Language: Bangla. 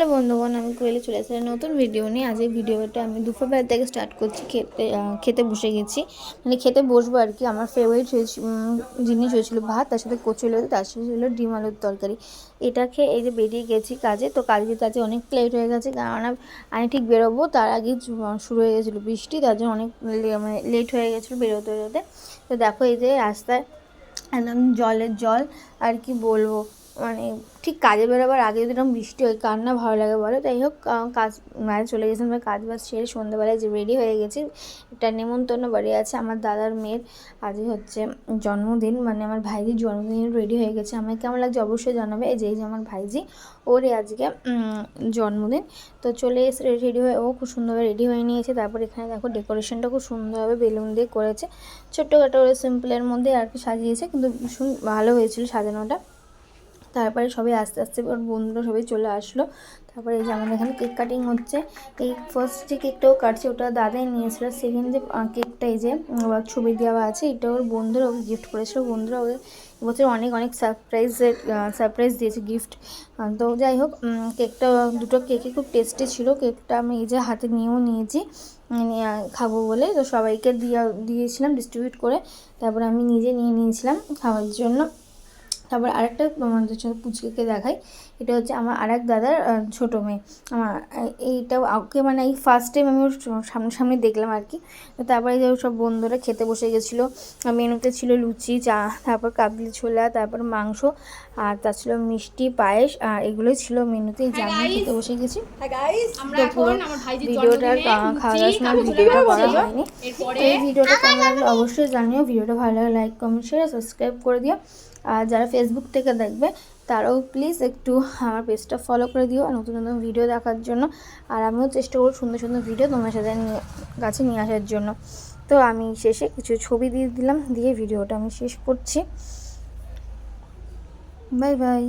হ্যালো বন্ধুগণ, আমি কোয়েলে চলে আসলাম নতুন ভিডিও নিয়ে। আজ এই ভিডিওটা আমি দুপুরবেলা থেকে স্টার্ট করছি, খেতে খেতে বসে গেছি। মানে খেতে বসবো আর কি। আমার ফেভারিট জিনিস হয়েছিল ভাত, তার সাথে কচু হলো তার সাথে ছিল ডিম আলুর তরকারি। এটা খেয়ে এই যে বেরিয়ে গেছি কাজে, তো কালকে তো কাজে অনেক লেট হয়ে গেছে, কারণ আমি ঠিক বেরোবো, তার আগে শুরু হয়ে গেছিল বৃষ্টি, তার জন্য অনেক মানে লেট হয়ে গেছিল বেরোতে বেরোতে। তো দেখো এই যে রাস্তায় একদম জলের জল, আর কি বলব। মানে ঠিক কাজে বেরোবার আগে যদি এরকম বৃষ্টি হয়, কার না ভালো লাগে বলো? তাই হোক কাজ মানে চলে গেছে এবার কাজ বাজ সেরে সন্ধ্যাবেলায় যে রেডি হয়ে গেছি একটা নেমন্তন্ন বাড়ি আছে আমার দাদার মেয়ের, আজই হচ্ছে জন্মদিন মানে আমার ভাইজির জন্মদিন রেডি হয়ে গেছে। আমাকে কেমন লাগছে অবশ্যই জানাবে, এই যে এই যে আমার ভাইজি, ওরই আজকে জন্মদিন। তো চলে এসে রেডি হয়ে, ও খুব সুন্দরভাবে রেডি হয়ে নিয়েছে। তারপর এখানে দেখো ডেকোরেশনটা খুব সুন্দরভাবে বেলুন দিয়ে করেছে। ছোট্টখাটো সিম্পলের মধ্যে আর কি সাজিয়েছে, কিন্তু ভীষণ ভালো হয়েছিল সাজানোটা। তারপরে সবাই আস্তে আস্তে ওর বন্ধুরা সবাই চলে আসলো। তারপরে এই যে আমাদের এখানে কেক কাটিং হচ্ছে। এই ফার্স্ট যে কেকটাও কাটছে, ওটা দাদাই নিয়েছিল। সেকেন্ড যে কেকটা এই যে ছবি দেওয়া আছে, এটা ওর বন্ধুরা ওকে গিফট করেছিল। বন্ধুরা ওকে এবছর অনেক অনেক সারপ্রাইজের সারপ্রাইজ দিয়েছে গিফট তো যাই হোক কেকটা দুটো কেকই খুব টেস্টি ছিল। কেকটা আমি এই যে হাতে নিয়েও নিয়েছি। নিয়ে খাব বলে। তো সবাইকে দিয়ে, দিয়েছিলাম ডিস্ট্রিবিউট করে। তারপরে আমি নিজে নিয়ে নিয়েছিলাম খাওয়ার জন্য। তারপর আরেকটা আমাদের সাথে পুচকেকে দেখাই। এটা হচ্ছে আমার আরেক দাদার ছোটো মেয়ে। আমার এই- এইটা ওকে মানে এই ফার্স্ট টাইম আমি ওর সামনাসামনি দেখলাম আর কি। তারপরে যে সব বন্ধুরা খেতে বসে গেছিল। মেনুতে ছিল লুচি চা তারপর কাবলি ছোলা তারপর মাংস আর তার ছিল মিষ্টি পায়েস আর এগুলোই ছিল মেনুতে। যে আমি খেতে বসে গেছি। তো পুরো জন্মদিনে খাওয়া দাওয়ার সময় ভিডিওটা করা হয়নি। তো এই ভিডিওটা কেমন লাগল অবশ্যই জানিও। ভিডিওটা ভালো লাগলে লাইক কমেন্ট শেয়ার সাবস্ক্রাইব করে দিও। আর যারা ফেসবুক থেকে দেখবে, তারাও প্লিজ একটু আমার পেজটা ফলো করে দিও আর নতুন নতুন ভিডিও দেখার জন্য। আর আমিও চেষ্টা করব সুন্দর সুন্দর ভিডিও তোমার সাথে নিয়ে, কাছে নিয়ে আসার জন্য। তো আমি শেষে কিছু ছবি দিয়ে দিলাম, দিয়ে ভিডিওটা আমি শেষ করছি। Bye bye